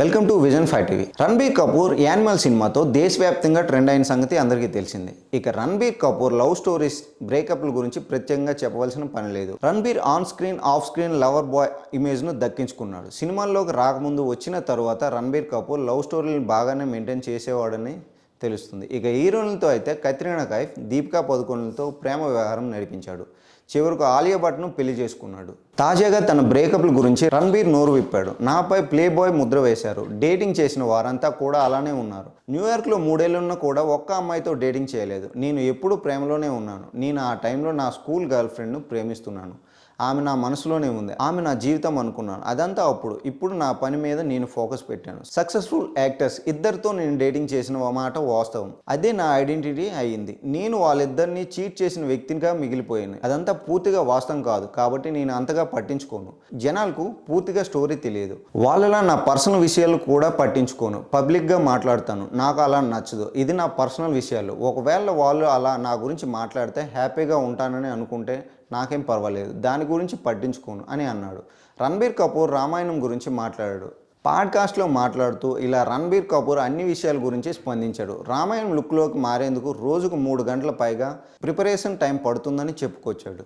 Welcome to Vision five TV. Ranbir Kapoor Animal సినిమాతో దేశవ్యాప్తంగా trend అయిన సంగతి అందరికీ తెలిసిందే. ఇక రణబీర్ కపూర్ లవ్ స్టోరీస్ బ్రేకప్ల గురించి ప్రత్యేకంగా చెప్పవలసిన పని లేదు. Ranbir on screen off screen lover boy ఇమేజ్ను దక్కించుకున్నాడు. సినిమాల్లోకి రాకముందు వచ్చిన తరువాత రణబీర్ కపూర్ లవ్ స్టోరీని బాగానే మెయింటైన్ చేసేవాడని తెలుస్తుంది. ఇక హీరోయిన్లతో అయితే కత్రినా కైఫ్ దీపికా పదుకొనలతో ప్రేమ వ్యవహారం నడిపించాడు. చివరకు ఆలియా భట్ను పెళ్ళి చేసుకున్నాడు. తాజాగా తన బ్రేకప్ల గురించి రణబీర్ నోరు విప్పాడు. నాపై ప్లే బాయ్ ముద్ర వేశారు. డేటింగ్ చేసిన వారంతా కూడా అలానే ఉన్నారు. న్యూయార్క్లో మూడేళ్ళున్నా కూడా ఒక్క అమ్మాయితో డేటింగ్ చేయలేదు. నేను ఎప్పుడూ ప్రేమలోనే ఉన్నాను. నేను ఆ టైంలో నా స్కూల్ గర్ల్ ఫ్రెండ్ను ప్రేమిస్తున్నాను. ఆమె నా మనసులోనే ఉంది. ఆమె నా జీవితం అనుకున్నాను. అదంతా అప్పుడు. ఇప్పుడు నా పని మీద నేను ఫోకస్ పెట్టాను. సక్సెస్ఫుల్ యాక్టర్స్ ఇద్దరితో నేను డేటింగ్ చేసిన మాట వాస్తవం. అదే నా ఐడెంటిటీ అయ్యింది. నేను వాళ్ళిద్దరిని చీట్ చేసిన వ్యక్తిగా మిగిలిపోయాను. అదంతా పూర్తిగా వాస్తవం కాదు. కాబట్టి నేను అంతగా పట్టించుకోను. జనాలకు పూర్తిగా స్టోరీ తెలియదు. వాళ్ళలా నా పర్సనల్ విషయాలు కూడా పట్టించుకోను. పబ్లిక్గా మాట్లాడతాను. నాకు అలా నచ్చదు. ఇది నా పర్సనల్ విషయాలు. ఒకవేళ వాళ్ళు అలా నా గురించి మాట్లాడితే హ్యాపీగా ఉంటానని అనుకుంటే నాకేం పర్వాలేదు. దాని గురించి పట్టించుకోను అని అన్నాడు. రణబీర్ కపూర్ రామాయణం గురించి మాట్లాడాడు. పాడ్కాస్ట్లో మాట్లాడుతూ ఇలా రణబీర్ కపూర్ అన్ని విషయాల గురించి స్పందించాడు. రామాయణం లుక్లోకి మారేందుకు రోజుకు మూడు గంటల పైగా ప్రిపరేషన్ టైం పడుతుందని చెప్పుకొచ్చాడు.